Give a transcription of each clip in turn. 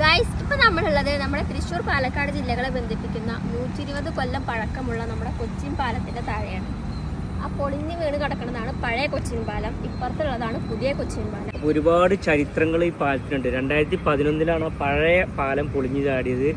Guys ഇപ്പൊ നമ്മളുള്ളത് നമ്മുടെ തൃശ്ശൂർ പാലക്കാട് ജില്ലകളെ ബന്ധിപ്പിക്കുന്ന നൂറ്റി ഇരുപത് കൊല്ലം പഴക്കമുള്ള നമ്മുടെ കൊച്ചിൻ പാലത്തിന്റെ താഴെയാണ്. ആ പൊളിഞ്ഞ് വീണ് കിടക്കുന്നതാണ് പഴയ കൊച്ചിൻ പാലം. ഇപ്പുറത്തുള്ളതാണ് പുതിയ കൊച്ചിൻ പാലം. ഒരുപാട് ചരിത്രങ്ങൾ ഈ പാലത്തിനുണ്ട് രണ്ടായിരത്തി പതിനൊന്നിലാണ് ആ പഴയ പാലം പൊളിഞ്ഞു ചാടിയത്.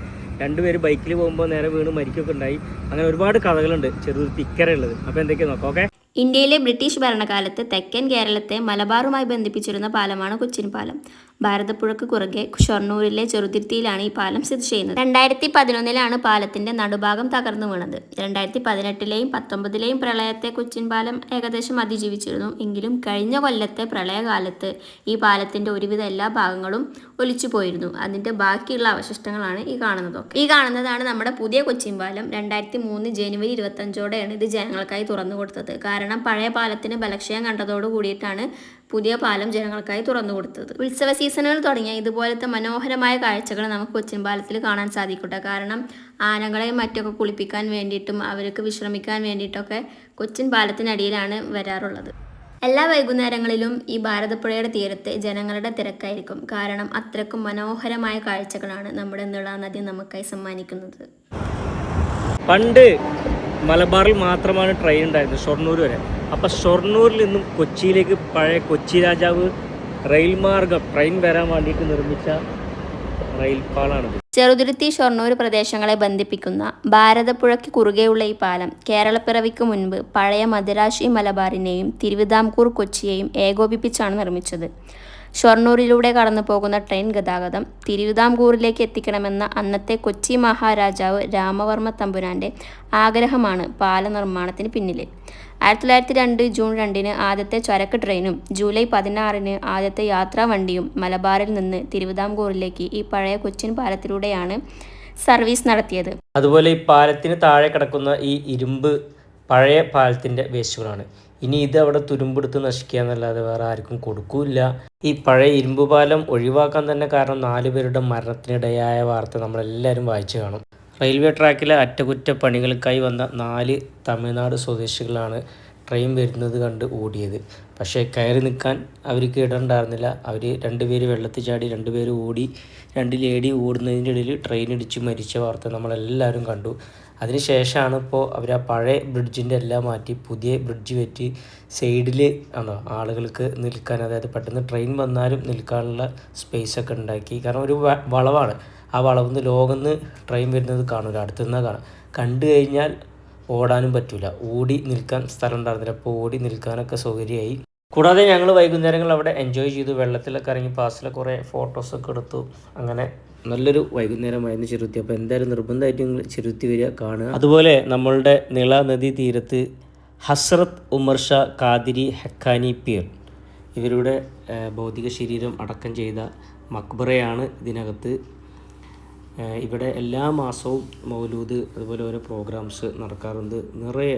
രണ്ടുപേര് ബൈക്കിൽ പോകുമ്പോൾ നേരെ വീണ് മരിക്കൊക്കെ ഉണ്ടായി. അങ്ങനെ ഒരുപാട് കഥകളുണ്ട്. ചെറുതൊരു തിക്കര ഉള്ളത് അപ്പോൾ എന്തൊക്കെ നോക്കാം ഓക്കെ? ഇന്ത്യയിലെ ബ്രിട്ടീഷ് ഭരണകാലത്ത് തെക്കൻ കേരളത്തെ മലബാറുമായി ബന്ധിപ്പിച്ചിരുന്ന പാലമാണ് കൊച്ചിൻ പാലം. ഭാരതപ്പുഴക്ക് കുറുകെ ഷൊർണൂരിലെ ചെറുതിരുത്തിയിലാണ് ഈ പാലം സ്ഥിതി ചെയ്യുന്നത്. രണ്ടായിരത്തി പതിനൊന്നിലാണ് പാലത്തിന്റെ നടുഭാഗം തകർന്നു വീണത്. രണ്ടായിരത്തി പതിനെട്ടിലെയും പത്തൊമ്പതിലെയും പ്രളയത്തെ കൊച്ചിൻ പാലം ഏകദേശം അതിജീവിച്ചിരുന്നു. എങ്കിലും കഴിഞ്ഞ കൊല്ലത്തെ പ്രളയകാലത്ത് ഈ പാലത്തിന്റെ ഒരുവിധ എല്ലാ ഭാഗങ്ങളും ഒലിച്ചു പോയിരുന്നു. അതിന്റെ ബാക്കിയുള്ള അവശിഷ്ടങ്ങളാണ് ഈ കാണുന്നത്. ഈ കാണുന്നതാണ് നമ്മുടെ പുതിയ കൊച്ചിൻ പാലം. രണ്ടായിരത്തി മൂന്ന് ജനുവരി ഇരുപത്തഞ്ചോടെയാണ് ഇത് ജനങ്ങൾക്കായി തുറന്നു കൊടുത്തത് കാരണം പഴയ പാലത്തിന് ബലക്ഷയം കണ്ടതോടു കൂടിയിട്ടാണ് പുതിയ പാലം ജനങ്ങൾക്കായി തുറന്നു കൊടുത്തത്. ഉത്സവ സീസണുകൾ തുടങ്ങിയ ഇതുപോലത്തെ മനോഹരമായ കാഴ്ചകൾ നമുക്ക് കൊച്ചിൻ പാലത്തിൽ കാണാൻ സാധിക്കട്ടെ. കാരണം ആനകളെയും മറ്റൊക്കെ കുളിപ്പിക്കാൻ വേണ്ടിയിട്ടും അവർക്ക് വിശ്രമിക്കാൻ വേണ്ടിയിട്ടൊക്കെ കൊച്ചിൻ പാലത്തിനടിയിലാണ് വരാറുള്ളത്. എല്ലാ വൈകുന്നേരങ്ങളിലും ഈ ഭാരതപ്പുഴയുടെ തീരത്ത് ജനങ്ങളുടെ തിരക്കായിരിക്കും. കാരണം അത്രക്കും മനോഹരമായ കാഴ്ചകളാണ് നമ്മുടെ നിള നദി നമുക്കായി സമ്മാനിക്കുന്നത്. പണ്ട് മലബാറിൽ മാത്രമാണ് ട്രെയിൻ ഉണ്ടായിരുന്നത് ഷൊർണൂർ വരെ. അപ്പോൾ ഷൊർണൂരിൽ നിന്നും കൊച്ചിയിലേക്ക് പഴയ കൊച്ചി രാജാവ് റെയിൽ മാർഗം ട്രെയിൻ വരാൻ വേണ്ടിയിട്ട് നിർമ്മിച്ച റെയിൽ പാളാണിത്. ചെറുതുരുത്തി ഷൊർണൂർ പ്രദേശങ്ങളെ ബന്ധിപ്പിക്കുന്ന ഭാരതപ്പുഴയ്ക്ക് കുറുകെയുള്ള ഈ പാലം കേരളപ്പിറവിക്ക് മുൻപ് പഴയ മദരാശി മലബാറിനെയും തിരുവിതാംകൂർ കൊച്ചിയെയും ഏകോപിപ്പിച്ചാണ് നിർമ്മിച്ചത്. ഷൊർണൂരിലൂടെ കടന്നു പോകുന്ന ട്രെയിൻ ഗതാഗതം തിരുവിതാംകൂറിലേക്ക് എത്തിക്കണമെന്ന അന്നത്തെ കൊച്ചി മഹാരാജാവ് രാമവർമ്മ തമ്പുരാന്റെ ആഗ്രഹമാണ് പാല നിർമ്മാണത്തിന് പിന്നിൽ ആയിരത്തി തൊള്ളായിരത്തി രണ്ട് ജൂൺ രണ്ടിന് ആദ്യത്തെ ചരക്ക് ട്രെയിനും ജൂലൈ പതിനാറിന് ആദ്യത്തെ യാത്രാ വണ്ടിയും മലബാറിൽ നിന്ന് തിരുവിതാംകൂറിലേക്ക് ഈ പഴയ കൊച്ചിൻ പാലത്തിലൂടെയാണ് സർവീസ് നടത്തിയത്. അതുപോലെ ഈ പാലത്തിന് താഴെ കിടക്കുന്ന ഈ ഇരുമ്പ് പഴയ പാലത്തിന്റെ വേസ്റ്റുകളാണ്. ഇനി ഇത് അവിടെ തുരുമ്പെടുത്ത് നശിക്കുക എന്നല്ലാതെ വേറെ ആർക്കും കൊടുക്കൂല ഈ പഴയ ഇരുമ്പ് പാലം ഒഴിവാക്കാൻ തന്നെ കാരണം നാല് പേരുടെ മരണത്തിനിടയായ വാർത്ത നമ്മളെല്ലാവരും വായിച്ചു കാണും. റെയിൽവേ ട്രാക്കിലെ അറ്റകുറ്റപ്പണികൾക്കായി വന്ന നാല് തമിഴ്നാട് സ്വദേശികളാണ് ട്രെയിൻ വരുന്നത് കണ്ട് ഓടിയത്. പക്ഷേ കയറി നിൽക്കാൻ അവർക്ക് ഇടണ്ടായിരുന്നില്ല. അവർ രണ്ടുപേര് വെള്ളത്തിൽ ചാടി രണ്ടുപേര് ഓടി രണ്ട് ലേഡി ഓടുന്നതിന്റെ ഇടയിൽ ട്രെയിൻ ഇടിച്ച് മരിച്ച വാർത്ത നമ്മളെല്ലാവരും കണ്ടു. അതിനുശേഷമാണ് ഇപ്പോൾ അവർ ആ പഴയ ബ്രിഡ്ജിന്റെ എല്ലാം മാറ്റി പുതിയ ബ്രിഡ്ജ് വെച്ച് സൈഡിൽ ആണോ ആളുകൾക്ക് നിൽക്കാൻ അതായത് പെട്ടെന്ന് ട്രെയിൻ വന്നാലും നിൽക്കാനുള്ള സ്പേസ് ഒക്കെ ഉണ്ടാക്കി. കാരണം ഒരു വളവാണ്. ആ വളവിൽ നിന്ന് ലോകന്ന് ട്രെയിൻ വരുന്നത് കാണില്ല അടുത്തുനിന്നാണ് കാണാം. കണ്ടു കഴിഞ്ഞാൽ ഓടാനും പറ്റില്ല ഓടി നിൽക്കാൻ സ്ഥലം ഉണ്ടായിരുന്നില്ല അപ്പോൾ ഓടി നിൽക്കാനൊക്കെ സൗകര്യമായി. കൂടാതെ ഞങ്ങൾ വൈകുന്നേരങ്ങൾ അവിടെ എൻജോയ് ചെയ്തു. വെള്ളത്തിലൊക്കെ ഇറങ്ങി പാസിലെ കുറേ ഫോട്ടോസൊക്കെ എടുത്തു. അങ്ങനെ നല്ലൊരു വൈകുന്നേരമായിരുന്നു ചെറുത്തി. അപ്പോൾ എന്തായാലും നിർബന്ധമായിട്ട് നിങ്ങൾ ചെറുത്തി വരിക കാണുക. അതുപോലെ നമ്മളുടെ നിള നദി തീരത്ത് ഹസ്രത്ത് ഉമർ ഷാ കാദിരി ഹക്കാനി പീർ ഇവരുടെ ഭൗതിക ശരീരം അടക്കം ചെയ്ത മക്ബറയാണ് ഇതിനകത്ത് ഇവിടെ എല്ലാ മാസവും മൗലൂദ് അതുപോലെ ഓരോ പ്രോഗ്രാംസ് നടക്കാറുണ്ട്. നിറയെ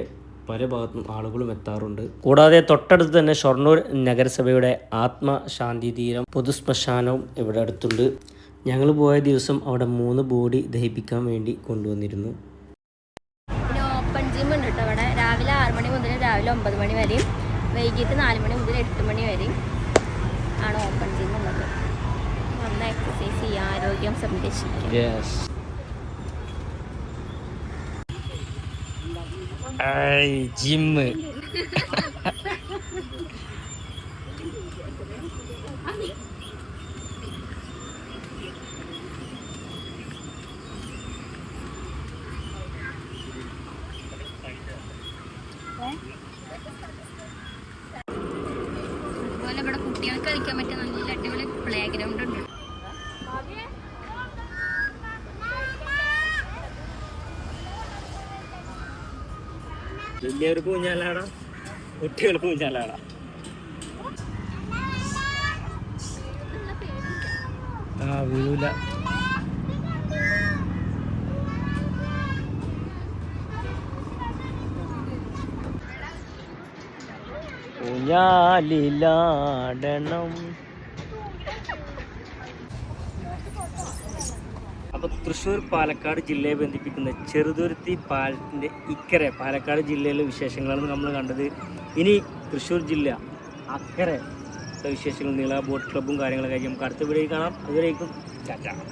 പല ഭാഗത്തും ആളുകളും എത്താറുണ്ട്. കൂടാതെ തൊട്ടടുത്ത് തന്നെ ഷൊർണൂർ നഗരസഭയുടെ ആത്മശാന്തി തീരം പൊതുശ്മശാനവും ഇവിടെ അടുത്തുണ്ട്. ഞങ്ങൾ പോയ ദിവസം അവിടെ മൂന്ന് ബോഡി ദഹിപ്പിക്കാൻ വേണ്ടി കൊണ്ടുവന്നിരുന്നു. ഓപ്പൺ ജിം ഉണ്ട് കേട്ടോ രാവിലെ ആറ് മണി മുതൽ രാവിലെ ഒമ്പത് മണി വരെയും വൈകിട്ട് നാല് മണി മുതൽ എട്ട് മണി വരെയും ആണ് ഓപ്പൺ ജിം ഉള്ളത്. വന്ന് എക്സസൈസ് ചെയ്യുക ആരോഗ്യം സംരക്ഷിക്കുക. ജിമ്മ്. അതുപോലെ ഇവിടെ കുട്ടികൾക്ക് കളിക്കാൻ പറ്റിയ നല്ല അടിപൊളി പ്ലേ ഗ്രൗണ്ട് ഉണ്ട്. വലിയവർക്ക് ഊഞ്ഞാലാടാം കുട്ടികൾക്ക് ഊഞ്ഞാലാടാം ആ വീഴൂല. ഊഞ്ഞാലിലാടണം അപ്പോൾ തൃശ്ശൂർ പാലക്കാട് ജില്ലയെ ബന്ധിപ്പിക്കുന്ന ചെറുതുരുത്തി പാലത്തിന്റെ ഇക്കരെ പാലക്കാട് ജില്ലയിലെ വിശേഷങ്ങളാണ് നമ്മൾ കണ്ടത്. ഇനി തൃശ്ശൂർ ജില്ല അക്കരെ വിശേഷങ്ങൾ നീള ബോട്ട് ക്ലബ്ബും കാര്യങ്ങളൊക്കെ ആയിരിക്കും. നമുക്ക് അടുത്ത വീഡിയോയിൽ കാണാം. അതുവരേക്കും ചാച്ച.